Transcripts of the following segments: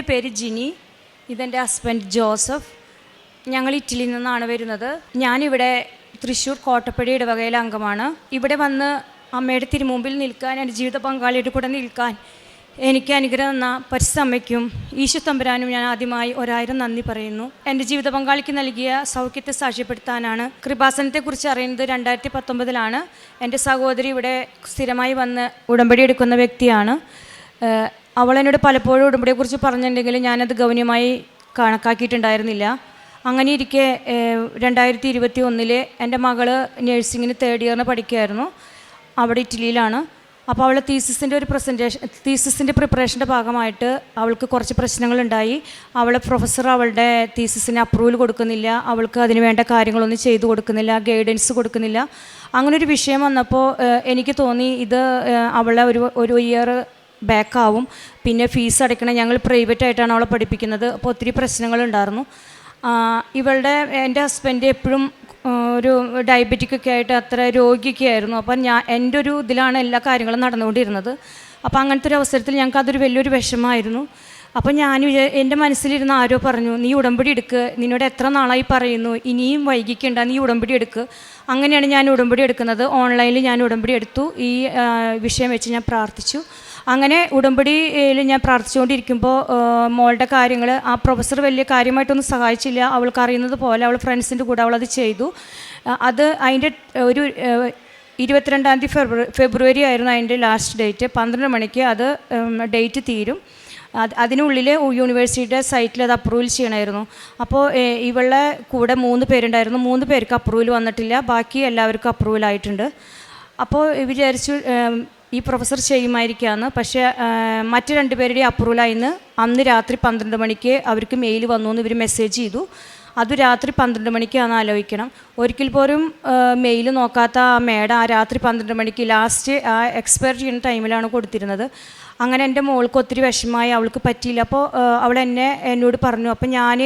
എന്റെ പേര് ജിനി. ഇതെന്റെ ഹസ്ബൻഡ് ജോസഫ്. ഞങ്ങൾ ഇറ്റലിയിൽ നിന്നാണ് വരുന്നത്. ഞാനിവിടെ തൃശ്ശൂർ കോട്ടപ്പടി ഇടവകയിലെ അംഗമാണ്. ഇവിടെ വന്ന് അമ്മയുടെ തിരുമുമ്പിൽ നിൽക്കാൻ എന്റെ ജീവിത പങ്കാളിയുടെ കൂടെ നിൽക്കാൻ എനിക്ക് അനുഗ്രഹം തന്ന പരിസമ്മയ്ക്കും ഈശോ തമ്പുരാനും ഞാൻ ആദ്യമായി ഒരായിരം നന്ദി പറയുന്നു. എന്റെ ജീവിത പങ്കാളിക്ക് നൽകിയ സൗഖ്യത്തെ സാക്ഷ്യപ്പെടുത്താനാണ് കൃപാസനത്തെക്കുറിച്ച് അറിയുന്നത് രണ്ടായിരത്തി പത്തൊമ്പതിലാണ് എന്റെ സഹോദരി ഇവിടെ സ്ഥിരമായി വന്ന് ഉടമ്പടി എടുക്കുന്ന വ്യക്തിയാണ്. അവൾ എന്നോട് പലപ്പോഴും ഉടമ്പടിയെക്കുറിച്ച് പറഞ്ഞിട്ടുണ്ടെങ്കിലും ഞാനത് ഗൗനമായി കണക്കാക്കിയിട്ടുണ്ടായിരുന്നില്ല. അങ്ങനെ ഇരിക്കെ രണ്ടായിരത്തി ഇരുപത്തി ഒന്നിൽ എന്റെ മകൾ നഴ്സിങ്ങിന് തേർഡ് ഇയറിന് പഠിക്കുകയായിരുന്നു അവിടെ ഇറ്റലിയിലാണ്. അപ്പോൾ അവൾ തീസിസിന്റെ ഒരു പ്രസന്റേഷൻ തീസിസിന്റെ പ്രിപ്പറേഷന്റെ ഭാഗമായിട്ട് അവൾക്ക് കുറച്ച് പ്രശ്നങ്ങളുണ്ടായി. അവളെ പ്രൊഫസർ അവളുടെ തീസിസിന് അപ്രൂവൽ കൊടുക്കുന്നില്ല. അവൾക്ക് അതിന് വേണ്ട കാര്യങ്ങളൊന്നും ചെയ്തു കൊടുക്കുന്നില്ല ഗൈഡൻസ് കൊടുക്കുന്നില്ല. അങ്ങനെ ഒരു വിഷയം വന്നപ്പോൾ എനിക്ക് തോന്നി ഇത് അവളെ ഒരു ഒരു ഇയർ ബാക്കാവും പിന്നെ ഫീസ് അടയ്ക്കണം ഞങ്ങൾ പ്രൈവറ്റ് ആയിട്ടാണ് അവളെ പഠിപ്പിക്കുന്നത്. അപ്പോൾ ഒത്തിരി പ്രശ്നങ്ങളുണ്ടായിരുന്നു. ഇവളുടെ എന്റെ ഹസ്ബൻഡ് എപ്പോഴും ഒരു ഡയബറ്റിക് ഒക്കെ ആയിട്ട് അത്ര രോഗിയൊക്കെ ആയിരുന്നു. അപ്പം ഞാൻ എന്റെ ഒരു ഇതിലാണ് എല്ലാ കാര്യങ്ങളും നടന്നുകൊണ്ടിരുന്നത്. അപ്പോൾ അങ്ങനത്തെ ഒരു അവസരത്തിൽ ഞങ്ങൾക്ക് അതൊരു വലിയൊരു വിഷമമായിരുന്നു. അപ്പോൾ ഞാൻ എന്റെ മനസ്സിലിരുന്ന ആരോ പറഞ്ഞു നീ ഉടമ്പടി എടുക്ക്. നിന്നോട് എത്ര നാളായി പറയുന്നു. ഇനിയും വൈകിക്കണ്ട. നീ ഉടമ്പടി എടുക്ക്. അങ്ങനെയാണ് ഞാൻ ഉടമ്പടി എടുക്കുന്നത്. ഓൺലൈനിൽ ഞാൻ ഉടമ്പടി എടുത്തു. ഈ വിഷയം വെച്ച് ഞാൻ പ്രാർത്ഥിച്ചു. അങ്ങനെ ഉടമ്പടിയിൽ ഞാൻ പ്രാർത്ഥിച്ചുകൊണ്ടിരിക്കുമ്പോൾ മോളുടെ കാര്യങ്ങൾ ആ പ്രൊഫസർ വലിയ കാര്യമായിട്ടൊന്നും സഹായിച്ചില്ല. അവൾക്ക് അറിയുന്നത് പോലെ അവൾ ഫ്രണ്ട്സിന്റെ കൂടെ അവളത് ചെയ്തു. അത് അതിന്റെ ഒരു ഇരുപത്തിരണ്ടാം തീയതി ഫെബ്രുവരി ഫെബ്രുവരി ആയിരുന്നു അതിന്റെ ലാസ്റ്റ് ഡേറ്റ്. പന്ത്രണ്ട് മണിക്ക് അത് ഡേറ്റ് തീരും. അത് അതിനുള്ളിൽ യൂണിവേഴ്സിറ്റിയുടെ സൈറ്റിൽ അത് അപ്രൂവൽ ചെയ്യണമായിരുന്നു. അപ്പോൾ ഇവളുടെ കൂടെ മൂന്ന് പേരുണ്ടായിരുന്നു. മൂന്ന് പേർക്ക് അപ്രൂവൽ വന്നിട്ടില്ല. ബാക്കി എല്ലാവർക്കും അപ്രൂവൽ ആയിട്ടുണ്ട്. അപ്പോൾ വിചാരിച്ചു ഈ പ്രൊഫസർ ചെയ്യുമായിരിക്കാമെന്ന് പക്ഷേ മറ്റു മറ്റ് രണ്ടുപേരുടെ അപ്രൂവലായിന്ന് അന്ന് രാത്രി പന്ത്രണ്ട് മണിക്ക് അവർക്ക് മെയിൽ വന്നു എന്ന് ഇവർ മെസ്സേജ് ചെയ്തു. അത് രാത്രി പന്ത്രണ്ട് മണിക്കാണ് ആലോചിക്കണം. ഒരിക്കൽ പോലും മെയിൽ നോക്കാത്ത ആ മേഡം ആ രാത്രി പന്ത്രണ്ട് മണിക്ക് ലാസ്റ്റ് ആ എക്സ്പയർ ചെയ്യുന്ന ടൈമിലാണ് കൊടുത്തിരുന്നത്. അങ്ങനെ എന്റെ മോൾക്ക് ഒത്തിരി വിഷമമായി അവൾക്ക് പറ്റിയില്ല. അപ്പോൾ അവൾ എന്നെ എന്നോട് പറഞ്ഞു അപ്പോൾ ഞാൻ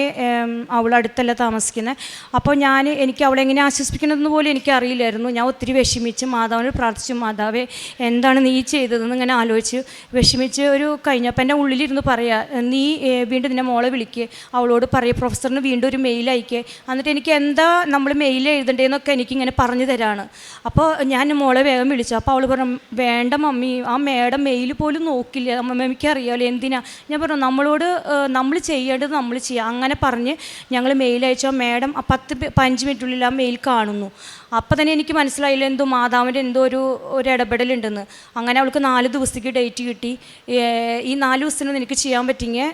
അവളടുത്തല്ല താമസിക്കുന്നത് അപ്പോൾ ഞാൻ എനിക്ക് അവളെ എങ്ങനെ ആശ്വസിപ്പിക്കണമെന്ന് പോലും എനിക്ക് അറിയില്ലായിരുന്നു ഞാൻ ഒത്തിരി വിഷമിച്ച് മാതാവിനോട് പ്രാർത്ഥിച്ചു മാതാവേ എന്താണ് നീ ചെയ്തതെന്ന് ഇങ്ങനെ ആലോചിച്ച് വിഷമിച്ച് ഒരു കഴിഞ്ഞപ്പോൾ എന്റെ ഉള്ളിലിരുന്ന് പറയുക നീ വീണ്ടും നിന്നെ മോളെ വിളിക്കുക അവളോട് പറയുക പ്രൊഫസറിന് വീണ്ടും ഒരു മെയിൽ അയക്കുക എന്നിട്ട് എനിക്ക് എന്താ നമ്മൾ മെയിൽ എഴുതണ്ടേന്നൊക്കെ എനിക്കിങ്ങനെ പറഞ്ഞു തരാണ്. അപ്പോൾ ഞാൻ മോളെ വേഗം വിളിച്ചു. അപ്പോൾ അവൾ പറഞ്ഞു വേണ്ട മമ്മി ആ മേഡം മെയിൽ പോലും നോക്കില്ല മമ്മിക്ക് അറിയാമല്ലോ എന്തിനാ? ഞാൻ പറഞ്ഞു നമ്മളോട് നമ്മൾ ചെയ്യേണ്ടത് നമ്മൾ ചെയ്യുക അങ്ങനെ പറഞ്ഞ് ഞങ്ങൾ മെയിൽ അയച്ചോ. മാഡം പത്ത് പതിനഞ്ച് മിനിറ്റിനുള്ളിൽ ആ മെയിൽ കാണുന്നു. അപ്പോൾ തന്നെ എനിക്ക് മനസ്സിലായില്ല എന്തോ മാതാവിന്റെ എന്തോ ഒരു ഒരു ഇടപെടലുണ്ടെന്ന്. അങ്ങനെ അവൾക്ക് നാല് ദിവസത്തേക്ക് ഡേറ്റ് കിട്ടി. ഈ നാല് ദിവസത്തിന് എനിക്ക് ചെയ്യാൻ പറ്റിയ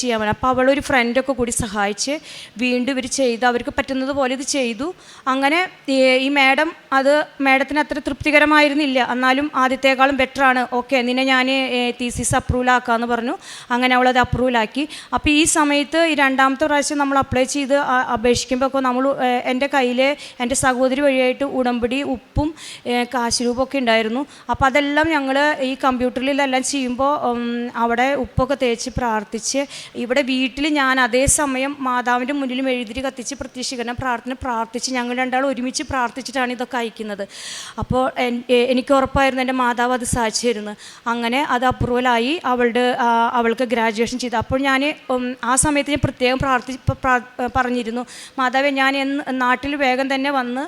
ചെയ്യാൻ പറ്റും അപ്പോൾ അവളൊരു ഫ്രണ്ടൊക്കെ കൂടി സഹായിച്ച് വീണ്ടും ഇവർ ചെയ്ത് അവർക്ക് പറ്റുന്നത് പോലെ ഇത് ചെയ്തു. അങ്ങനെ ഈ മാഡം അത് മാഡത്തിന് അത്ര തൃപ്തികരമായിരുന്നില്ല. എന്നാലും ആദ്യത്തേക്കാളും ബെറ്ററാണ് ഓക്കെ നിന്നെ ഞാൻ തീസിസ് അപ്രൂവൽ ആക്കാമെന്ന് പറഞ്ഞു. അങ്ങനെ അവളത് അപ്രൂവൽ ആക്കി. അപ്പോൾ ഈ സമയത്ത് ഈ രണ്ടാമത്തെ പ്രാവശ്യം നമ്മൾ അപ്ലൈ ചെയ്ത് അപേക്ഷിക്കുമ്പോൾ നമ്മൾ എന്റെ കയ്യിൽ എന്റെ സഹോദരി വഴിയായിട്ട് ഉടമ്പടി ഉപ്പും ഏഹ്, കാശ് രൂപമൊക്കെ ഉണ്ടായിരുന്നു. അപ്പോൾ അതെല്ലാം ഞങ്ങൾ ഈ കമ്പ്യൂട്ടറിൽ ഇതെല്ലാം ചെയ്യുമ്പോൾ അവിടെ ഉപ്പൊക്കെ തേച്ച് പ്രാർത്ഥിച്ച് ഇവിടെ വീട്ടിൽ ഞാൻ അതേ സമയം മാതാവിന്റെ മുന്നിലും എഴുതിരി കത്തിച്ച് പ്രത്യക്ഷീകരണം പ്രാർത്ഥന പ്രാർത്ഥിച്ച് ഞങ്ങൾ രണ്ടാളും ഒരുമിച്ച് പ്രാർത്ഥിച്ചിട്ടാണ് ഇതൊക്കെ അയക്കുന്നത്. അപ്പോൾ എനിക്ക് ഉറപ്പായിരുന്നു എന്റെ മാതാവ് അത് സാധിച്ചിരുന്നു. അങ്ങനെ അത് അപ്രൂവലായി അവളുടെ അവൾക്ക് ഗ്രാജുവേഷൻ ചെയ്തു. അപ്പോൾ ഞാൻ ആ സമയത്ത് ഞാൻ പ്രത്യേകം പ്രാർത്ഥി പറഞ്ഞിരുന്നു. മാതാവെ ഞാൻ നാട്ടിൽ വേഗം തന്നെ വന്ന്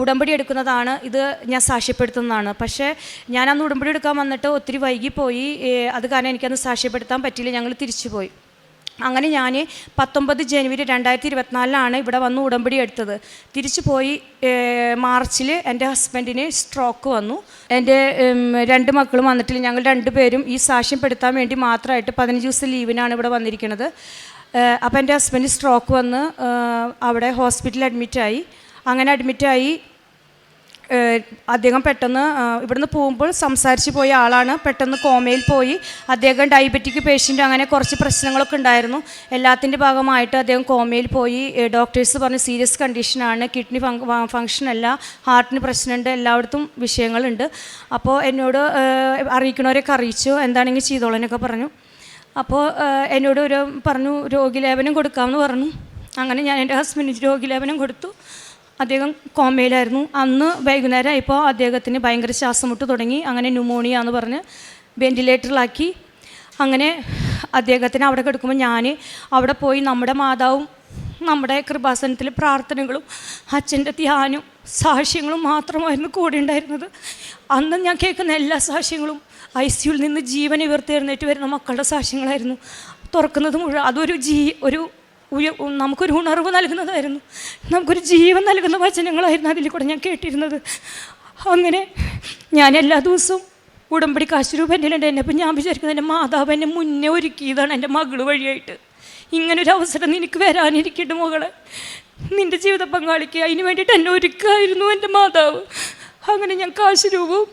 ഉടമ്പടി എടുക്കുന്നതാണ് ഇത് ഞാൻ സാക്ഷ്യപ്പെടുത്തുന്നതാണ്. പക്ഷേ ഞാൻ അന്ന് ഉടമ്പടി എടുക്കാൻ വന്നിട്ട് ഒത്തിരി വൈകിപ്പോയി. അത് കാരണം എനിക്കന്ന് സാക്ഷ്യപ്പെടുത്താൻ പറ്റിയില്ല. ഞങ്ങൾ തിരിച്ചു പോയി അങ്ങനെ ഞാൻ പത്തൊമ്പത് ജനുവരി രണ്ടായിരത്തി ഇരുപത്തിനാലിലാണ് ഇവിടെ വന്ന് ഉടമ്പടി എടുത്തത്. തിരിച്ചു പോയി മാർച്ചിൽ എന്റെ ഹസ്ബൻഡിന് സ്ട്രോക്ക് വന്നു. എന്റെ രണ്ട് മക്കളും വന്നിട്ടില്ല. ഞങ്ങൾ രണ്ടുപേരും ഈ സാക്ഷ്യപ്പെടുത്താൻ വേണ്ടി മാത്രമായിട്ട് പതിനഞ്ച് ദിവസം ലീവിനാണ് ഇവിടെ വന്നിരിക്കുന്നത്. അപ്പോൾ എന്റെ ഹസ്ബൻഡ് സ്ട്രോക്ക് വന്ന് അവിടെ ഹോസ്പിറ്റലിൽ അഡ്മിറ്റായി. അങ്ങനെ അഡ്മിറ്റായി അദ്ദേഹം പെട്ടെന്ന് ഇവിടുന്ന് പോകുമ്പോൾ സംസാരിച്ച് പോയ ആളാണ്. പെട്ടെന്ന് കോമയിൽ പോയി. അദ്ദേഹം ഡയബറ്റിക് പേഷ്യന്റ് അങ്ങനെ കുറച്ച് പ്രശ്നങ്ങളൊക്കെ ഉണ്ടായിരുന്നു. എല്ലാത്തിന്റെ ഭാഗമായിട്ട് അദ്ദേഹം കോമയിൽ പോയി. ഡോക്ടേഴ്സ് പറഞ്ഞു സീരിയസ് കണ്ടീഷനാണ് കിഡ്നി ഫങ്ഷൻ അല്ല. ഹാർട്ടിന് പ്രശ്നമുണ്ട്. എല്ലായിടത്തും വിഷയങ്ങളുണ്ട്. അപ്പോൾ എന്നോട് അറിയിക്കണവരൊക്കെ അറിയിച്ചു. എന്താണെങ്കിൽ ചെയ്തോളനൊക്കെ പറഞ്ഞു. അപ്പോൾ എന്നോട് ഒരു പറഞ്ഞു രോഗിലേപനം കൊടുക്കാമെന്ന് പറഞ്ഞു. അങ്ങനെ ഞാൻ എന്റെ ഹസ്ബൻഡിന് രോഗിലേപനം കൊടുത്തു. അദ്ദേഹം കോമയിലായിരുന്നു. അന്ന് വൈകുന്നേരം ആയപ്പോൾ അദ്ദേഹത്തിന് ഭയങ്കര ശ്വാസം മുട്ട് തുടങ്ങി. അങ്ങനെ ന്യൂമോണിയ എന്ന് പറഞ്ഞ് വെന്റിലേറ്ററിലാക്കി അങ്ങനെ അദ്ദേഹത്തിന് അവിടെ കിടക്കുമ്പോൾ ഞാൻ അവിടെ പോയി നമ്മുടെ മാതാവും നമ്മുടെ കൃപാസനത്തിൽ പ്രാർത്ഥനകളും അച്ഛന്റെ ധ്യാനം സാക്ഷ്യങ്ങളും മാത്രമായിരുന്നു കൂടെ ഉണ്ടായിരുന്നത്. അന്ന് ഞാൻ കേൾക്കുന്ന എല്ലാ സാക്ഷ്യങ്ങളും ഐ സിയുൽ നിന്ന് ജീവൻ ഉയർത്തെഴുന്നേറ്റ് വരുന്ന മക്കളുടെ സാക്ഷ്യങ്ങളായിരുന്നു. തുറക്കുന്നത് മുഴുവൻ അതൊരു ജീ ഒരു നമുക്കൊരു ഉണർവ് നൽകുന്നതായിരുന്നു. നമുക്കൊരു ജീവൻ നൽകുന്ന വചനങ്ങളായിരുന്നു അതിൽ കൂടെ ഞാൻ കേട്ടിരുന്നത്. അങ്ങനെ ഞാൻ എല്ലാ ദിവസവും ഉടമ്പടി കാശുരൂപ എന്റെ ഉണ്ട് എന്നെ അപ്പം ഞാൻ വിചാരിക്കുന്നത് എന്റെ മാതാവ് എന്നെ മുന്നേ ഒരുക്കിയതാണ് എന്റെ മകൾ വഴിയായിട്ട്. ഇങ്ങനൊരു അവസരം നിനക്ക് വരാനിരിക്കട്ടെ മകളെ. നിന്റെ ജീവിത പങ്കാളിക്ക് അതിന് വേണ്ടിയിട്ട് എന്നെ ഒരുക്കായിരുന്നു എന്റെ മാതാവ്. അങ്ങനെ ഞാൻ കാശുരൂപവും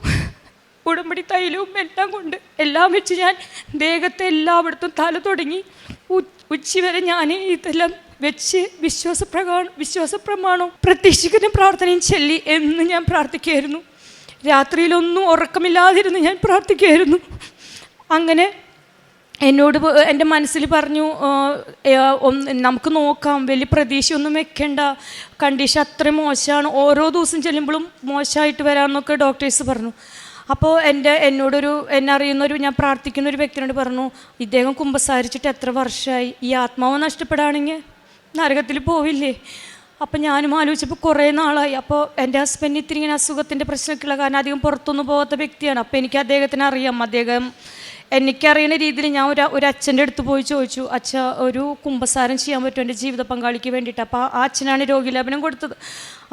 ഉടമ്പടി തൈലവും എല്ലാം കൊണ്ട് എല്ലാം വെച്ച് ഞാൻ ദേഹത്തെ എല്ലായിടത്തും തല തുടങ്ങി. ഉ- ഉച്ച വരെ ഞാൻ ഇതെല്ലാം വെച്ച് വിശ്വാസപ്രകാ വിശ്വാസപ്രമാണവും പ്രതീക്ഷിക്കുന്ന പ്രാർത്ഥനയും ചൊല്ലി എന്ന് ഞാൻ പ്രാർത്ഥിക്കുകയായിരുന്നു. രാത്രിയിലൊന്നും ഉറക്കമില്ലാതിരുന്ന് ഞാൻ പ്രാർത്ഥിക്കുകയായിരുന്നു. അങ്ങനെ എന്നോട് എന്റെ മനസ്സിൽ പറഞ്ഞു നമുക്ക് നോക്കാം വലിയ പ്രതീക്ഷയൊന്നും വെക്കേണ്ട. കണ്ടീഷൻ അത്രയും മോശമാണ്. ഓരോ ദിവസം ചെല്ലുമ്പോഴും മോശമായിട്ട് വരാമെന്നൊക്കെ ഡോക്ടേഴ്സ് പറഞ്ഞു. അപ്പോൾ എന്റെ എന്നോടൊരു എന്നെ അറിയുന്നൊരു ഞാൻ പ്രാർത്ഥിക്കുന്ന ഒരു വ്യക്തിനോട് പറഞ്ഞു ഇദ്ദേഹം കുമ്പസാരിച്ചിട്ട് എത്ര വർഷമായി ഈ ആത്മാവ് നഷ്ടപ്പെടുകയാണെങ്കിൽ നരകത്തിൽ പോവില്ലേ? അപ്പോൾ ഞാനും ആലോചിച്ചപ്പോൾ കുറേ നാളായി. അപ്പോൾ എന്റെ ഹസ്ബൻഡ് ഇത്തിരി ഇങ്ങനെ അസുഖത്തിന്റെ പ്രശ്നമൊക്കെയുള്ള കാരണം അധികം പുറത്തൊന്നും പോകാത്ത വ്യക്തിയാണ്. അപ്പോൾ എനിക്ക് അദ്ദേഹത്തിന് അറിയാം. അദ്ദേഹം എനിക്കറിയുന്ന രീതിയിൽ ഞാൻ ഒരു ഒരു അച്ഛന്റെ അടുത്ത് പോയി ചോദിച്ചു അച്ഛ ഒരു കുമ്പസാരം ചെയ്യാൻ പറ്റും എന്റെ ജീവിത പങ്കാളിക്ക് വേണ്ടിയിട്ട്? അപ്പോൾ ആ അച്ഛനാണ് രോഗിലാപനം കൊടുത്തത്.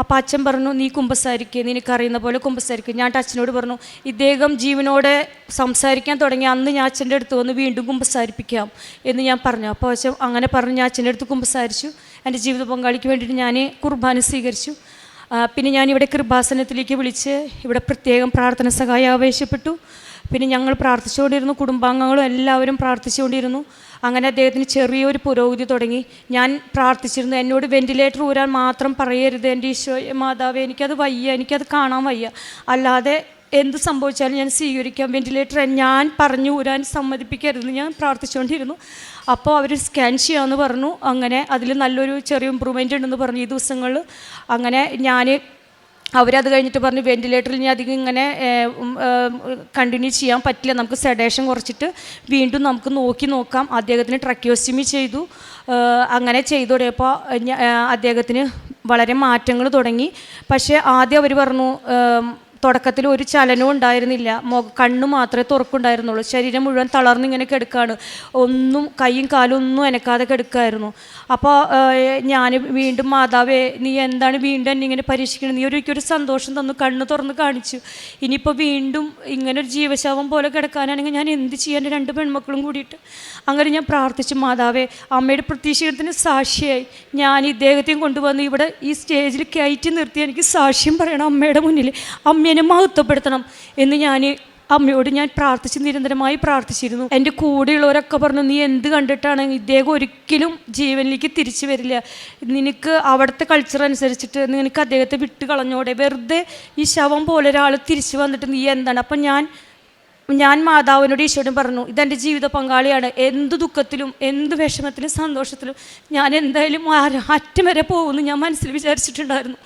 അപ്പോൾ അച്ഛൻ പറഞ്ഞു നീ കുമ്പസാരിക്കുക നിനക്കറിയുന്ന പോലെ കുമ്പസാരിക്കുക ഞാൻ അച്ഛനോട് പറഞ്ഞു ഇദ്ദേഹം ജീവനോടെ സംസാരിക്കാൻ തുടങ്ങി അന്ന് ഞാൻ അച്ഛന്റെ അടുത്ത് വന്ന് വീണ്ടും കുമ്പസാരിപ്പിക്കാം എന്ന് ഞാൻ പറഞ്ഞു. അപ്പോൾ അച്ഛൻ അങ്ങനെ പറഞ്ഞു ഞാൻ അച്ഛന്റെ അടുത്ത് കുമ്പസാരിച്ചു എന്റെ ജീവിത പങ്കാളിക്ക് വേണ്ടിയിട്ട് ഞാൻ കുർബാന സ്വീകരിച്ചു. പിന്നെ ഞാൻ ഇവിടെ കൃപാസനത്തിലേക്ക് വിളിച്ച് ഇവിടെ പ്രത്യേകം പ്രാർത്ഥന സഹായം ആവേശപ്പെട്ടു. പിന്നെ ഞങ്ങൾ പ്രാർത്ഥിച്ചുകൊണ്ടിരുന്നു കുടുംബാംഗങ്ങളും എല്ലാവരും പ്രാർത്ഥിച്ചുകൊണ്ടിരുന്നു. അങ്ങനെ അദ്ദേഹത്തിന് ചെറിയൊരു പുരോഗതി തുടങ്ങി. ഞാൻ പ്രാർത്ഥിച്ചിരുന്നു എന്നോട് വെന്റിലേറ്റർ ഊരാൻ മാത്രം പറയരുത് എന്റെ ഈശോ മാതാവ് എനിക്കത് വയ്യ എനിക്കത് കാണാൻ വയ്യ. അല്ലാതെ എന്ത് സംഭവിച്ചാലും ഞാൻ സ്വീകരിക്കാം. വെന്റിലേറ്റർ ഞാൻ പറഞ്ഞു ഊരാൻ സമ്മതിപ്പിക്കരുത് ഞാൻ പ്രാർത്ഥിച്ചുകൊണ്ടിരുന്നു. അപ്പോൾ അവർ സ്കാൻ ചെയ്യാമെന്ന് പറഞ്ഞു. അങ്ങനെ അതിൽ നല്ലൊരു ചെറിയ ഇമ്പ്രൂവ്മെന്റ് ഉണ്ടെന്ന് പറഞ്ഞു ഈ ദിവസങ്ങളിൽ. അങ്ങനെ ഞാൻ അവരത് കഴിഞ്ഞിട്ട് പറഞ്ഞു വെന്റിലേറ്ററിൽ ഇനി അധികം ഇങ്ങനെ കണ്ടിന്യൂ ചെയ്യാൻ പറ്റില്ല. നമുക്ക് സെഡേഷൻ കുറച്ചിട്ട് വീണ്ടും നമുക്ക് നോക്കി നോക്കാം. അദ്ദേഹത്തിന് ട്രക്യോസ്റ്റിമി ചെയ്തു. അങ്ങനെ ചെയ്തു തുടങ്ങിയപ്പോൾ അദ്ദേഹത്തിന് വളരെ മാറ്റങ്ങൾ തുടങ്ങി. പക്ഷേ ആദ്യം അവർ പറഞ്ഞു തുടക്കത്തിൽ ഒരു ചലനവും ഉണ്ടായിരുന്നില്ല. കണ്ണ് മാത്രമേ തുറക്കുണ്ടായിരുന്നുള്ളൂ. ശരീരം മുഴുവൻ തളർന്നിങ്ങനെ കിടക്കുകയാണ് ഒന്നും കൈയും കാലും ഒന്നും എനക്കാതെ കിടക്കുമായിരുന്നു അപ്പോൾ ഞാൻ വീണ്ടും മാതാവേ നീ എന്താണ് വീണ്ടും എന്നെ ഇങ്ങനെ പരീക്ഷിക്കുന്നത് നീ ഒരിക്കലും ഒരു സന്തോഷം തന്നു കണ്ണ് തുറന്ന് കാണിച്ചു. ഇനിയിപ്പോൾ വീണ്ടും ഇങ്ങനെ ഒരു ജീവശാപം പോലെ കിടക്കാനാണെങ്കിൽ ഞാൻ എന്ത് ചെയ്യാൻ രണ്ട് പെൺമക്കളും കൂടിയിട്ട്. അങ്ങനെ ഞാൻ പ്രാർത്ഥിച്ചു മാതാവേ അമ്മയുടെ പ്രതീക്ഷത്തിന് സാക്ഷിയായി. ഞാൻ ഇദ്ദേഹത്തെയും കൊണ്ടുവന്ന് ഇവിടെ ഈ സ്റ്റേജിൽ കയറ്റി നിർത്തി. എനിക്ക് സാക്ഷ്യം പറയണം അമ്മയുടെ മുന്നിൽ. അമ്മേനെ മഹത്വപ്പെടുത്തണം എന്ന് ഞാൻ അമ്മയോട് ഞാൻ പ്രാർത്ഥിച്ച് നിരന്തരമായി പ്രാർത്ഥിച്ചിരുന്നു. എന്റെ കൂടെയുള്ളവരൊക്കെ പറഞ്ഞു നീ എന്ത് കണ്ടിട്ടാണ്? ഇദ്ദേഹം ഒരിക്കലും ജീവനിലേക്ക് തിരിച്ചു വരില്ല. നിനക്ക് അവിടുത്തെ കൾച്ചർ അനുസരിച്ചിട്ട് നിനക്ക് അദ്ദേഹത്തെ വിട്ട് കളഞ്ഞോടെ വെറുതെ ഈ ശവം പോലെ ഒരാൾ തിരിച്ചു വന്നിട്ട് നീ എന്താണ്? അപ്പം ഞാൻ ഞാൻ മാതാവിനോട് ഈശോടും പറഞ്ഞു ഇതെന്റെ ജീവിത പങ്കാളിയാണ്. എന്ത് ദുഃഖത്തിലും എന്ത് വിഷമത്തിലും സന്തോഷത്തിലും ഞാൻ എന്തായാലും അറ്റം വരെ പോകുമെന്ന് ഞാൻ മനസ്സിൽ വിചാരിച്ചിട്ടുണ്ടായിരുന്നു.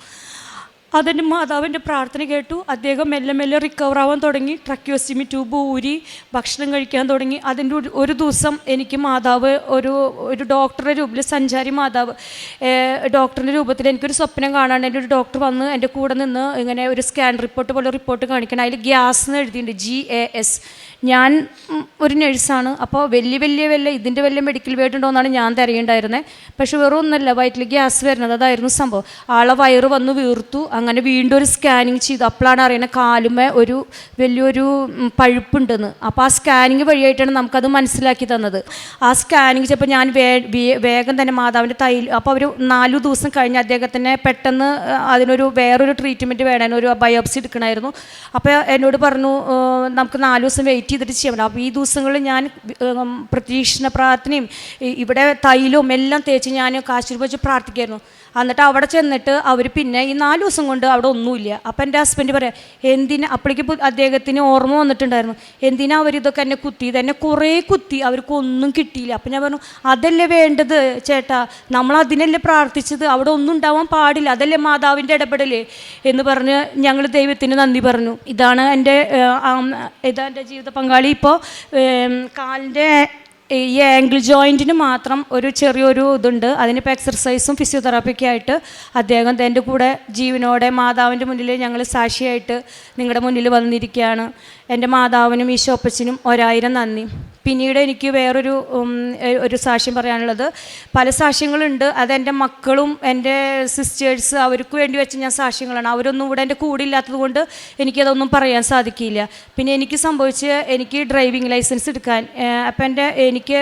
അതെന്റെ മാതാവിന്റെ പ്രാർത്ഥന കേട്ടു. അദ്ദേഹം മെല്ലെ മെല്ലെ റിക്കവർ ആവാൻ തുടങ്ങി. ട്രക്യോസിമി ട്യൂബ് ഊരി ഭക്ഷണം കഴിക്കാൻ തുടങ്ങി. അതിന്റെ ഒരു- ദിവസം എനിക്ക് മാതാവ് ഒരു ഒരു ഡോക്ടറുടെ രൂപത്തിൽ സഞ്ചാരി മാതാവ് ഡോക്ടറിന്റെ രൂപത്തിൽ എനിക്കൊരു സ്വപ്നം കാണാണ്ട് എന്റെ ഒരു ഡോക്ടർ വന്ന് എന്റെ കൂടെ നിന്ന് ഇങ്ങനെ ഒരു സ്കാൻ റിപ്പോർട്ട് പോലെ റിപ്പോർട്ട് കാണിക്കണം. അതിൽ ഗ്യാസ് എന്ന് എഴുതിയിട്ടുണ്ട് ജി എ എസ് ഞാൻ ഒരു നഴ്സാണ് അപ്പോൾ വലിയ വലിയ വല്ല ഇതിന്റെ വലിയ മെഡിക്കൽ വേർഡ് എന്നാണ് ഞാൻ തിരയുണ്ടായിരുന്നത് പക്ഷെ വെറും ഒന്നല്ല വയറ്റിൽ ഗ്യാസ് വരുന്നത് അതായിരുന്നു സംഭവം. ആളെ വയറ് വന്ന് വീർത്തു. അങ്ങനെ വീണ്ടും ഒരു സ്കാനിങ് ചെയ്തു. അപ്പോഴാണ് അറിയുന്നത് കാലുമേ ഒരു വലിയൊരു പഴുപ്പുണ്ടെന്ന്. അപ്പോൾ ആ സ്കാനിങ് വഴിയായിട്ടാണ് നമുക്കത് മനസ്സിലാക്കി തന്നത്. ആ സ്കാനിങ് ചെയ്തപ്പോൾ ഞാൻ വേ വേഗം തന്നെ മാതാവിന്റെ തൈ അപ്പോൾ ഒരു നാലു ദിവസം കഴിഞ്ഞ് അദ്ദേഹത്തിനെ പെട്ടെന്ന് അതിനൊരു വേറൊരു ട്രീറ്റ്മെന്റ് വേണമെന്ന് ഒരു ബയോപ്സി എടുക്കണമായിരുന്നു അപ്പോൾ എന്നോട് പറഞ്ഞു നമുക്ക് നാല് ദിവസം വെയിറ്റ് ചെയ്തിട്ട് ചെയ്യാൻ പറ്റും. അപ്പോൾ ഈ ദിവസങ്ങളിൽ ഞാൻ പ്രതീക്ഷണ പ്രാർത്ഥനയും ഇവിടെ തൈലും എല്ലാം തേച്ച് ഞാൻ കാശ്മീർ വെച്ച് പ്രാർത്ഥിക്കായിരുന്നു. എന്നിട്ട് അവിടെ ചെന്നിട്ട് അവർ പിന്നെ ഈ നാല് ദിവസം കൊണ്ട് അവിടെ ഒന്നുമില്ല. അപ്പം എന്റെ ഹസ്ബൻഡ് പറയാം എന്തിനാ? അപ്പോഴേക്ക് അദ്ദേഹത്തിന് ഓർമ്മ വന്നിട്ടുണ്ടായിരുന്നു. എന്തിനാ അവരിതൊക്കെ എന്നെ കുത്തിയത് എന്നെ കുറേ കുത്തി. അവർക്ക് ഒന്നും കിട്ടിയില്ല. അപ്പം ഞാൻ പറഞ്ഞു അതല്ലേ വേണ്ടത് ചേട്ടാ? നമ്മൾ അതിനല്ലേ പ്രാർത്ഥിച്ചത്? അവിടെ ഒന്നും ഉണ്ടാവാൻ പാടില്ല. അതല്ലേ മാതാവിന്റെ ഇടപെടൽ എന്ന് പറഞ്ഞ് ഞങ്ങൾ ദൈവത്തിന് നന്ദി പറഞ്ഞു. ഇതാണ് എന്റെ ഇതാ എന്റെ ജീവിത പങ്കാളി. ഇപ്പോൾ കാലിന്റെ ഈ ആംഗിൾ ജോയിന്റിന് മാത്രം ഒരു ചെറിയൊരു ഇതുണ്ട്. അതിനിപ്പോൾ എക്സർസൈസും ഫിസിയോതെറാപ്പിയൊക്കെ ആയിട്ട് അദ്ദേഹം എന്റെ കൂടെ ജീവനോടെ മാതാവിന്റെ മുന്നിൽ ഞങ്ങൾ സാക്ഷിയായിട്ട് നിങ്ങളുടെ മുന്നിൽ വന്നിരിക്കുകയാണ് എന്റെ മാതാവിനും ഈശോപ്പച്ചനും ഒരായിരം നന്ദി. പിന്നീട് എനിക്ക് വേറൊരു ഒരു സാക്ഷ്യം പറയാനുള്ളത്. പല സാക്ഷ്യങ്ങളുണ്ട്. അതെന്റെ മക്കളും എന്റെ സിസ്റ്റേഴ്സ് അവർക്ക് വേണ്ടി വെച്ച് ഞാൻ സാക്ഷ്യങ്ങളാണ്. അവരൊന്നും ഇവിടെ എന്റെ കൂടെ ഇല്ലാത്തത് കൊണ്ട് എനിക്കതൊന്നും പറയാൻ സാധിക്കില്ല. പിന്നെ എനിക്ക് സംഭവിച്ച് എനിക്ക് ഡ്രൈവിംഗ് ലൈസൻസ് എടുക്കാൻ അപ്പം എന്റെ എനിക്ക്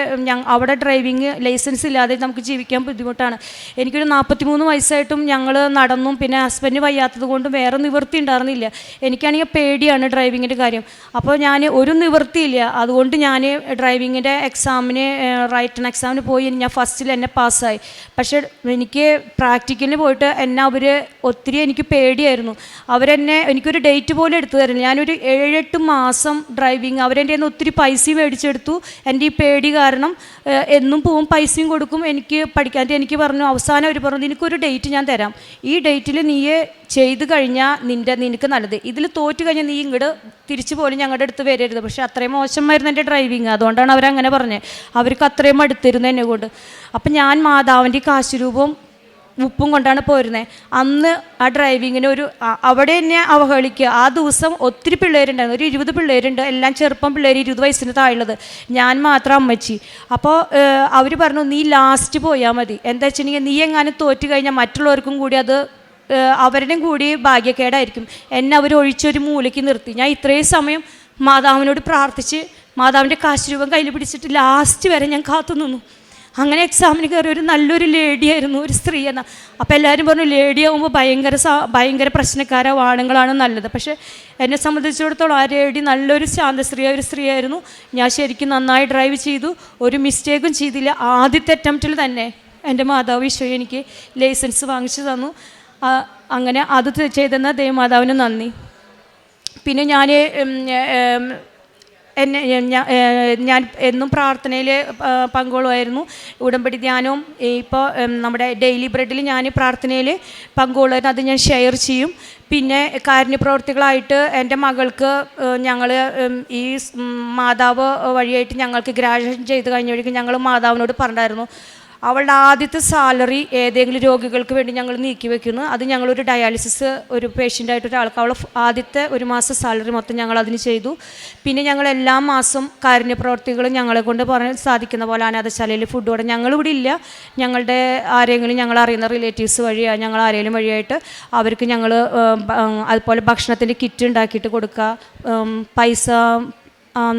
അവിടെ ഡ്രൈവിംഗ് ലൈസൻസ് ഇല്ലാതെ നമുക്ക് ജീവിക്കാൻ ബുദ്ധിമുട്ടാണ്. എനിക്കൊരു നാൽപ്പത്തി മൂന്ന് വയസ്സായിട്ടും ഞങ്ങൾ നടന്നും പിന്നെ ഹസ്ബൻഡ് വയ്യാത്തത് കൊണ്ടും വേറെ നിവൃത്തി ഉണ്ടായിരുന്നില്ല. എനിക്കാണെങ്കിൽ പേടിയാണ് ഡ്രൈവിങ്ങിന്റെ കാര്യം. അപ്പോൾ ഞാൻ ഒരു നിവൃത്തിയില്ല. അതുകൊണ്ട് ഞാൻ ഡ്രൈവിങ്ങിന്റെ എക്സാമിന് റൈറ്റൺ എക്സാമിന് പോയി ഞാൻ ഫസ്റ്റിൽ എന്നെ പാസ്സായി പക്ഷേ എനിക്ക് പ്രാക്ടിക്കലിന് പോയിട്ട് എന്നെ അവർ ഒത്തിരി എനിക്ക് പേടിയായിരുന്നു. അവരെന്നെ എനിക്കൊരു ഡേറ്റ് പോലും എടുത്തു തരുന്നില്ല ഞാനൊരു ഏഴെട്ട് മാസം ഡ്രൈവിങ് അവരെന്റെ നിന്ന് ഒത്തിരി പൈസയും മേടിച്ചെടുത്തു. എന്റെ ഈ പേടി കാരണം എന്നും പോവും പൈസയും കൊടുക്കും. എനിക്ക് പഠിക്കാൻ എനിക്ക് പറഞ്ഞു അവസാനം അവർ പറഞ്ഞു നിനക്കൊരു ഡേറ്റ് ഞാൻ തരാം. ഈ ഡേറ്റിൽ നീ ചെയ്തു കഴിഞ്ഞാൽ നിന്റെ നിനക്ക് നല്ലത്. ഇതിൽ തോറ്റു കഴിഞ്ഞാൽ നീ ഇങ്ങോട്ട് തിരിച്ചു പോലും ഞങ്ങളുടെ അടുത്ത് വരരുത്. പക്ഷേ അത്രയും മോശമായിരുന്നു എന്റെ ഡ്രൈവിങ് അതുകൊണ്ടാണ് അവരങ്ങനെ പറഞ്ഞത് അവർക്ക് അത്രയും അടുത്തിരുന്നു എന്നെ കൊണ്ട്. അപ്പം ഞാൻ മാതാവിന്റെ കാശുരൂപവും ഉപ്പും കൊണ്ടാണ് പോരുന്നത് അന്ന് ആ ഡ്രൈവിങ്ങിന് ഒരു അവിടെ എന്നെ അവഹേളിക്കുക. ആ ദിവസം ഒത്തിരി പിള്ളേരുണ്ടായിരുന്നു. ഒരു ഇരുപത് പിള്ളേരുണ്ട്. എല്ലാം ചെറുപ്പം പിള്ളേർ ഇരുപത് വയസ്സിന് താഴുള്ളത് ഞാൻ മാത്രം അമ്മച്ചി. അപ്പോൾ അവർ പറഞ്ഞു നീ ലാസ്റ്റ് പോയാൽ മതി. എന്താ വെച്ചിട്ടുണ്ടെങ്കിൽ നീ എങ്ങാനും തോറ്റു കഴിഞ്ഞാൽ മറ്റുള്ളവർക്കും കൂടി അത് അവരുടെയും കൂടി ഭാഗ്യക്കേടായിരിക്കും. എന്നെ അവർ ഒഴിച്ചൊരു മൂലയ്ക്ക് നിർത്തി. ഞാൻ ഇത്രയും സമയം മാതാവിനോട് പ്രാർത്ഥിച്ച് മാതാവിന്റെ കാശുരൂപം കയ്യിൽ പിടിച്ചിട്ട് ലാസ്റ്റ് വരെ ഞാൻ കാത്തു നിന്നു. അങ്ങനെ എക്സാമിന് കയറി ഒരു നല്ലൊരു ലേഡിയായിരുന്നു ഒരു സ്ത്രീ എന്ന. അപ്പോൾ എല്ലാവരും പറഞ്ഞു ലേഡി ആകുമ്പോൾ ഭയങ്കര ഭയങ്കര പ്രശ്നക്കാരോ ആണുങ്ങളാണ് നല്ലത്. പക്ഷേ എന്നെ സംബന്ധിച്ചിടത്തോളം ആ ലേഡി നല്ലൊരു ശാന്ത സ്ത്രീ ഒരു സ്ത്രീയായിരുന്നു ഞാൻ ശരിക്കും നന്നായി ഡ്രൈവ് ചെയ്തു. ഒരു മിസ്റ്റേക്കും ചെയ്തില്ല. ആദ്യത്തെ അറ്റംപ്റ്റിൽ തന്നെ എന്റെ മാതാവ് ഈശോ എനിക്ക് ലൈസൻസ് വാങ്ങിച്ചു തന്നു. അങ്ങനെ അത് ചെയ്തെന്ന ദേവമാതാവിന് നന്ദി. പിന്നെ ഞാൻ എന്നെ ഞാൻ എന്നും പ്രാർത്ഥനയിൽ പങ്കുകൊള്ളുമായിരുന്നു. ഉടമ്പടി ധ്യാനവും ഇപ്പോൾ നമ്മുടെ ഡെയിലി ബ്രെഡിൽ ഞാൻ പ്രാർത്ഥനയിൽ പങ്കുകൊള്ളുമായിരുന്നു. അത് ഞാൻ ഷെയർ ചെയ്യും. പിന്നെ കാരുണ്യപ്രവർത്തികളായിട്ട് എന്റെ മകൾക്ക് ഞങ്ങൾ ഈ മാതാവ് വഴിയായിട്ട് ഞങ്ങൾക്ക് ഗ്രാജുവേഷൻ ചെയ്ത് കഴിഞ്ഞ വഴിക്ക് ഞങ്ങൾ മാതാവിനോട് പറഞ്ഞിട്ടായിരുന്നു അവളുടെ ആദ്യത്തെ സാലറി ഏതെങ്കിലും രോഗികൾക്ക് വേണ്ടി ഞങ്ങൾ നീക്കി വെക്കുന്നു. അത് ഞങ്ങളൊരു ഡയാലിസിസ് ഒരു പേഷ്യന്റായിട്ട് ഒരാൾക്ക് അവളെ ആദ്യത്തെ ഒരു മാസം സാലറി മൊത്തം ഞങ്ങൾ അതിന് ചെയ്തു. പിന്നെ ഞങ്ങൾ എല്ലാ മാസം കാരുണ്യ പ്രവർത്തികളും ഞങ്ങളെ കൊണ്ട് പറയാൻ സാധിക്കുന്ന പോലെ അനാഥശാലയിൽ ഫുഡ് കൊടുക്കും ഞങ്ങളിവിടെ ഇല്ല. ഞങ്ങളുടെ ആരെങ്കിലും ഞങ്ങൾ അറിയുന്ന റിലേറ്റീവ്സ് വഴിയാണ് ഞങ്ങൾ ആരെങ്കിലും വഴിയായിട്ട് അവർക്ക് ഞങ്ങൾ അതുപോലെ ഭക്ഷണത്തിന്റെ കിറ്റ് ഉണ്ടാക്കിയിട്ട് കൊടുക്കുക. പൈസ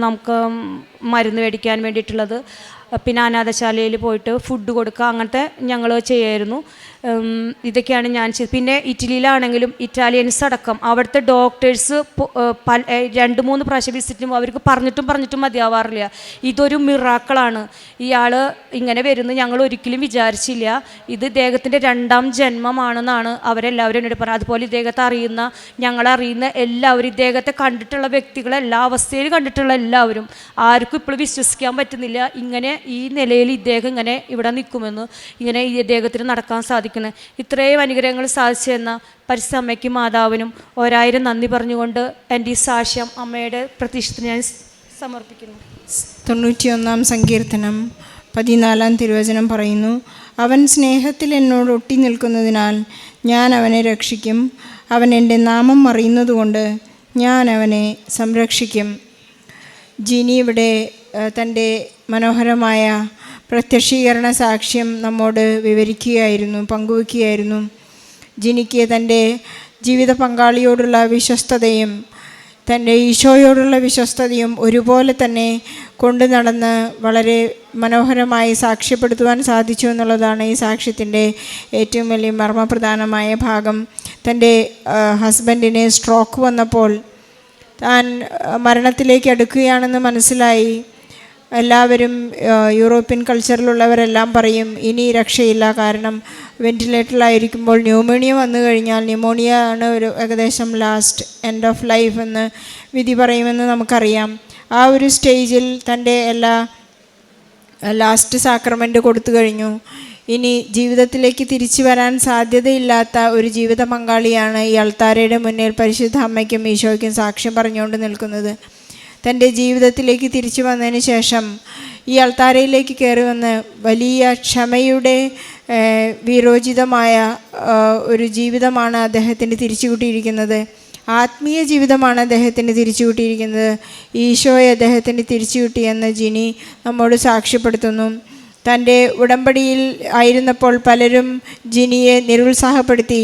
നമുക്ക് മരുന്ന് മേടിക്കാൻ വേണ്ടിയിട്ടുള്ളത്. പിന്നെ അനാഥശാലയിൽ പോയിട്ട് ഫുഡ് കൊടുക്കുക അങ്ങനത്തെ ഞങ്ങൾ ചെയ്യായിരുന്നു. ഇതൊക്കെയാണ് ഞാൻ ചെയ്തത് പിന്നെ ഇറ്റലിയിലാണെങ്കിലും ഇറ്റാലിയൻസ് അടക്കം അവിടുത്തെ ഡോക്ടേഴ്സ് രണ്ട് മൂന്ന് പ്രാവശ്യം വിസിറ്റും അവർക്ക് പറഞ്ഞിട്ടും പറഞ്ഞിട്ടും മതിയാവാറില്ല. ഇതൊരു മിറാക്കളാണ് ഇയാൾ ഇങ്ങനെ വരുന്നു. ഞങ്ങൾ ഒരിക്കലും വിചാരിച്ചില്ല. ഇത് ഇദ്ദേഹത്തിന്റെ രണ്ടാം ജന്മമാണെന്നാണ് അവരെല്ലാവരും എന്നോട് പറഞ്ഞത്. അതുപോലെ ഇദ്ദേഹത്തെ അറിയുന്ന ഞങ്ങളറിയുന്ന എല്ലാവരും ഇദ്ദേഹത്തെ കണ്ടിട്ടുള്ള വ്യക്തികൾ എല്ലാ അവസ്ഥയിൽ കണ്ടിട്ടുള്ള എല്ലാവരും ആർക്കും ഇപ്പോൾ വിശ്വസിക്കാൻ പറ്റുന്നില്ല. ഇങ്ങനെ ഈ നിലയിൽ ഇദ്ദേഹം ഇങ്ങനെ ഇവിടെ നിൽക്കുമെന്ന് ഇങ്ങനെ ഈ ഇദ്ദേഹത്തിന് നടക്കാൻ സാധിക്കുന്നത് ഇത്രയും അനുഗ്രഹങ്ങൾ സാധിച്ചു തന്ന പരിസ്ഥ അമ്മയ്ക്കും മാതാവിനും ഒരായിരം നന്ദി പറഞ്ഞുകൊണ്ട് എന്റെ ഈ സാക്ഷ്യം അമ്മയുടെ പ്രതീക്ഷത്തിന് ഞാൻ സമർപ്പിക്കുന്നു. തൊണ്ണൂറ്റിയൊന്നാം സങ്കീർത്തനം പതിനാലാം തിരുവചനം പറയുന്നു അവൻ സ്നേഹത്തിൽ എന്നോട് ഒട്ടി നിൽക്കുന്നതിനാൽ ഞാൻ അവനെ രക്ഷിക്കും. അവൻ എന്റെ നാമം അറിയുന്നതുകൊണ്ട് ഞാൻ അവനെ സംരക്ഷിക്കും. ജിനി ഇവിടെ തന്റെ മനോഹരമായ പ്രത്യക്ഷീകരണ സാക്ഷ്യം നമ്മോട് വിവരിക്കുകയായിരുന്നു പങ്കുവയ്ക്കുകയായിരുന്നു ജിനിക്ക് തന്റെ ജീവിത പങ്കാളിയോടുള്ള വിശ്വസ്തതയും തന്റെ ഈശോയോടുള്ള വിശ്വസ്തതയും ഒരുപോലെ തന്നെ കൊണ്ടു നടന്ന് വളരെ മനോഹരമായി സാക്ഷ്യപ്പെടുത്തുവാൻ സാധിച്ചു എന്നുള്ളതാണ് ഈ സാക്ഷ്യത്തിന്റെ ഏറ്റവും വലിയ മർമ്മപ്രധാനമായ ഭാഗം. തന്റെ ഹസ്ബൻഡിന് സ്ട്രോക്ക് വന്നപ്പോൾ താൻ മരണത്തിലേക്ക് അടുക്കുകയാണെന്ന് മനസ്സിലായി. എല്ലാവരും യൂറോപ്യൻ കൾച്ചറിലുള്ളവരെല്ലാം പറയും ഇനി രക്ഷയില്ല. കാരണം വെന്റിലേറ്ററിലായിരിക്കുമ്പോൾ ന്യൂമോണിയ വന്നു കഴിഞ്ഞാൽ ന്യൂമോണിയ ആണ് ഒരു ഏകദേശം ലാസ്റ്റ് എൻഡ് ഓഫ് ലൈഫ് എന്ന് വിധി പറയുമെന്ന് നമുക്കറിയാം. ആ ഒരു സ്റ്റേജിൽ തന്റെ എല്ലാ ലാസ്റ്റ് സാക്രമെന്റ് കൊടുത്തു കഴിഞ്ഞു. ഇനി ജീവിതത്തിലേക്ക് തിരിച്ചു വരാൻ സാധ്യതയില്ലാത്ത ഒരു ജീവിത പങ്കാളിയാണ് ഈ അൾത്താരയുടെ മുന്നിൽ പരിശുദ്ധ അമ്മയ്ക്കും ഈശോയ്ക്കും സാക്ഷ്യം പറഞ്ഞുകൊണ്ട് നിൽക്കുന്നത്. തന്റെ ജീവിതത്തിലേക്ക് തിരിച്ചു വന്നതിന് ശേഷം ഈ അൾത്താരയിലേക്ക് കയറി വന്ന് വലിയ ക്ഷമയുടെ വിരോചിതമായ ഒരു ജീവിതമാണ് അദ്ദേഹത്തിന് തിരിച്ചു കൂട്ടിയിരിക്കുന്നത് ആത്മീയ ജീവിതമാണ് അദ്ദേഹത്തിന് തിരിച്ചു കൂട്ടിയിരിക്കുന്നത് ഈശോയെ അദ്ദേഹത്തിന് തിരിച്ചു കിട്ടിയെന്ന് ജിനി നമ്മോട് സാക്ഷ്യപ്പെടുത്തുന്നു. തന്റെ ഉടമ്പടിയിൽ ആയിരുന്നപ്പോൾ പലരും ജിനിയെ നിരുത്സാഹപ്പെടുത്തി.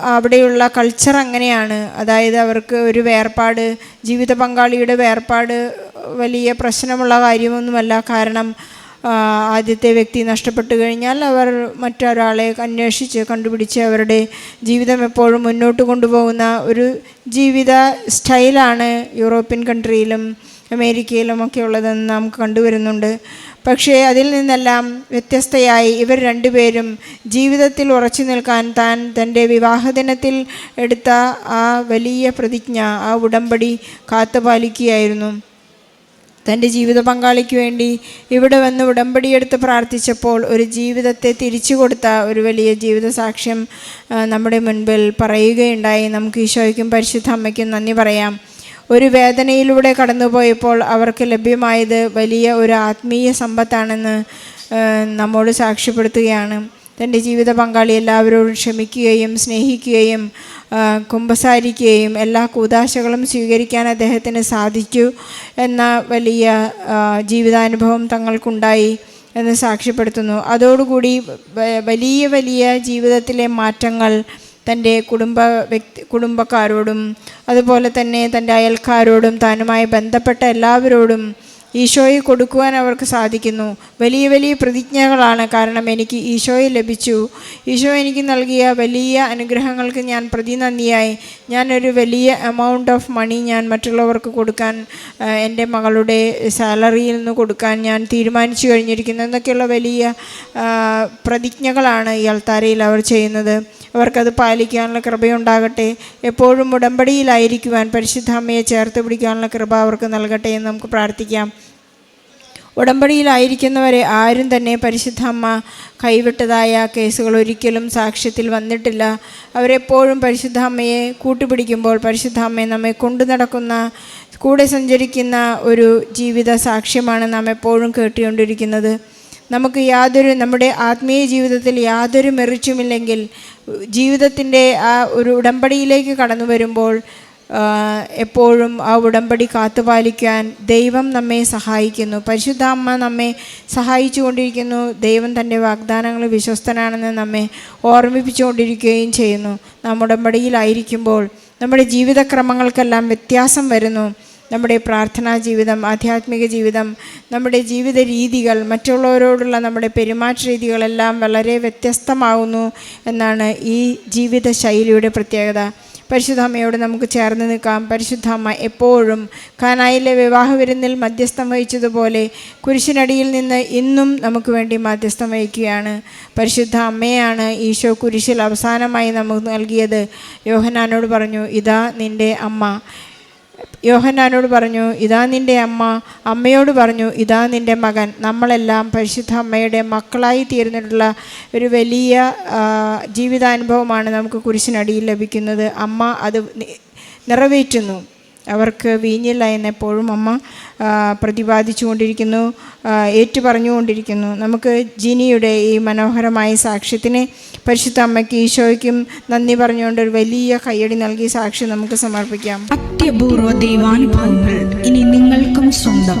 അവിടെയുള്ള കൾച്ചർ അങ്ങനെയാണ്. അതായത് അവർക്ക് ഒരു വേർപാട് ജീവിത പങ്കാളിയുടെ വേർപാട് വലിയ പ്രശ്നമുള്ള കാര്യമൊന്നുമല്ല. കാരണം ആദ്യത്തെ വ്യക്തി നഷ്ടപ്പെട്ടു കഴിഞ്ഞാൽ അവർ മറ്റൊരാളെ അന്വേഷിച്ച് കണ്ടുപിടിച്ച് അവരുടെ ജീവിതം എപ്പോഴും മുന്നോട്ട് കൊണ്ടുപോകുന്ന ഒരു ജീവിത സ്റ്റൈലാണ് യൂറോപ്യൻ കൺട്രിയിലും അമേരിക്കയിലും ഒക്കെ ഉള്ളതെന്ന് നമുക്ക് കണ്ടുവരുന്നുണ്ട്. പക്ഷേ അതിൽ നിന്നെല്ലാം വ്യത്യസ്തയായി ഇവർ രണ്ടുപേരും ജീവിതത്തിൽ ഉറച്ചു നിൽക്കാൻ താൻ തന്റെ വിവാഹദിനത്തിൽ എടുത്ത ആ വലിയ പ്രതിജ്ഞ ആ ഉടമ്പടി കാത്തുപാലിക്കുകയായിരുന്നു. തന്റെ ജീവിത പങ്കാളിക്ക് വേണ്ടി ഇവിടെ വന്ന് ഉടമ്പടിയെടുത്ത് പ്രാർത്ഥിച്ചപ്പോൾ ഒരു ജീവിതത്തെ തിരിച്ചു കൊടുത്ത ഒരു വലിയ ജീവിത സാക്ഷ്യം നമ്മുടെ മുൻപിൽ പറയുകയുണ്ടായി. നമുക്ക് ഈശോയ്ക്കും പരിശുദ്ധ അമ്മയ്ക്കും നന്ദി പറയാം. ഒരു വേദനയിലൂടെ കടന്നുപോയപ്പോൾ അവർക്ക് ലഭ്യമായത് വലിയ ഒരു ആത്മീയ സമ്പത്താണെന്ന് നമ്മോട് സാക്ഷ്യപ്പെടുത്തുകയാണ്. തന്റെ ജീവിത പങ്കാളി എല്ലാവരോടും ക്ഷമിക്കുകയും സ്നേഹിക്കുകയും കുമ്പസാരിക്കുകയും എല്ലാ കൂതാശകളും സ്വീകരിക്കാൻ അദ്ദേഹത്തിന് സാധിച്ചു എന്ന വലിയ ജീവിതാനുഭവം തങ്ങൾക്കുണ്ടായി എന്ന് സാക്ഷ്യപ്പെടുത്തുന്നു. അതോടുകൂടി വലിയ വലിയ ജീവിതത്തിലെ മാറ്റങ്ങൾ തന്റെ കുടുംബ വ്യക്തി കുടുംബക്കാരോടും അതുപോലെ തന്നെ തന്റെ അയൽക്കാരോടും താനുമായി ബന്ധപ്പെട്ട എല്ലാവരോടും ഈശോയെ കൊടുക്കുവാൻ അവർക്ക് സാധിക്കുന്നു. വലിയ വലിയ പ്രതിജ്ഞകളാണ് കാരണം എനിക്ക് ഈശോയെ ലഭിച്ചു. ഈശോ എനിക്ക് നൽകിയ വലിയ അനുഗ്രഹങ്ങൾക്ക് ഞാൻ പ്രതിനന്ദിയായി. ഞാനൊരു വലിയ എമൗണ്ട് ഓഫ് മണി ഞാൻ മറ്റുള്ളവർക്ക് കൊടുക്കാൻ എന്റെ മകളുടെ സാലറിയിൽ നിന്ന് കൊടുക്കാൻ ഞാൻ തീരുമാനിച്ചു കഴിഞ്ഞിരിക്കുന്നു. എന്നൊക്കെയുള്ള വലിയ പ്രതിജ്ഞകളാണ് ഈ അൾത്താരയിൽ അവർ ചെയ്യുന്നത്. അവർക്കത് പാലിക്കാനുള്ള കൃപയുണ്ടാകട്ടെ. എപ്പോഴും ഉടമ്പടിയിലായിരിക്കുവാൻ പരിശുദ്ധ അമ്മയെ ചേർത്ത് പിടിക്കാനുള്ള കൃപ അവർക്ക് നൽകട്ടെ എന്ന് നമുക്ക് പ്രാർത്ഥിക്കാം. ഉടമ്പടിയിലായിരിക്കുന്നവരെ ആരും തന്നെ പരിശുദ്ധ അമ്മ കൈവിട്ടതായ കേസുകൾ ഒരിക്കലും സാക്ഷ്യത്തിൽ വന്നിട്ടില്ല. അവരെപ്പോഴും പരിശുദ്ധ അമ്മയെ കൂട്ടുപിടിക്കുമ്പോൾ പരിശുദ്ധ അമ്മയെ നമ്മെ കൊണ്ടു നടക്കുന്ന കൂടെ സഞ്ചരിക്കുന്ന ഒരു ജീവിത സാക്ഷ്യമാണ് നാം എപ്പോഴും കേട്ടുകൊണ്ടിരിക്കുന്നത്. നമുക്ക് യാതൊരു നമ്മുടെ ആത്മീയ ജീവിതത്തിൽ യാതൊരു മെറിച്ചുമില്ലെങ്കിൽ ജീവിതത്തിന്റെ ആ ഒരു ഉടമ്പടിയിലേക്ക് കടന്നു വരുമ്പോൾ എപ്പോഴും ആ ഉടമ്പടി കാത്തുപാലിക്കാൻ ദൈവം നമ്മെ സഹായിക്കുന്നു. പരിശുദ്ധ അമ്മ നമ്മെ സഹായിച്ചു കൊണ്ടിരിക്കുന്നു ദൈവം തന്റെ വാഗ്ദാനങ്ങൾ വിശ്വസ്തനാണെന്ന് നമ്മെ ഓർമ്മിപ്പിച്ചുകൊണ്ടിരിക്കുകയും ചെയ്യുന്നു. നാം ഉടമ്പടിയിലായിരിക്കുമ്പോൾ നമ്മുടെ ജീവിതക്രമങ്ങൾക്കെല്ലാം വ്യത്യാസം വരുന്നു. നമ്മുടെ പ്രാർത്ഥനാ ജീവിതം ആധ്യാത്മിക ജീവിതം നമ്മുടെ ജീവിത രീതികൾ മറ്റുള്ളവരോടുള്ള നമ്മുടെ പെരുമാറ്റ രീതികളെല്ലാം വളരെ വ്യത്യസ്തമാകുന്നു എന്നാണ് ഈ ജീവിത ശൈലിയുടെ പ്രത്യേകത. പരിശുദ്ധ അമ്മയോട് നമുക്ക് ചേർന്ന് നിൽക്കാം. പരിശുദ്ധ അമ്മ എപ്പോഴും കാനായിലെ വിവാഹ വിരുന്നിൽ മധ്യസ്ഥം വഹിച്ചതുപോലെ കുരിശിനടിയിൽ നിന്ന് ഇന്നും നമുക്ക് വേണ്ടി മധ്യസ്ഥം വഹിക്കുകയാണ്. പരിശുദ്ധ അമ്മയാണ് ഈശോ കുരിശിൽ അവസാനമായി നമുക്ക് നൽകിയത്. യോഹനാനോട് പറഞ്ഞു ഇതാ നിന്റെ അമ്മ. യോഹന്നാനോട് പറഞ്ഞു ഇതാ നിന്റെ അമ്മ. അമ്മയോട് പറഞ്ഞു ഇതാ നിന്റെ മകൻ. നമ്മളെല്ലാം പരിശുദ്ധ അമ്മയുടെ മക്കളായി തീർന്നിട്ടുള്ള ഒരു വലിയ ജീവിതാനുഭവമാണ് നമുക്ക് കുരിശിനടിയിൽ ലഭിക്കുന്നത്. അമ്മ അത് നിറവേറ്റുന്നു. അവർക്ക് വീഞ്ഞില്ല എന്നെപ്പോഴും അമ്മ പ്രതിപാദിച്ചുകൊണ്ടിരിക്കുന്നു ഏറ്റുപറഞ്ഞുകൊണ്ടിരിക്കുന്നു. ഏറ്റു പറഞ്ഞുകൊണ്ടിരിക്കുന്നു നമുക്ക് ജിനിയുടെ ഈ മനോഹരമായ സാക്ഷ്യത്തിന് പരിശുദ്ധ അമ്മയ്ക്ക് ഈശോയ്ക്കും നന്ദി പറഞ്ഞുകൊണ്ട് ഒരു വലിയ കയ്യടി നൽകി സാക്ഷി നമുക്ക് സമർപ്പിക്കാം. അത്യപൂർവ ദൈവാനുഭവങ്ങൾ ഇനി നിങ്ങൾക്കും സ്വന്തം.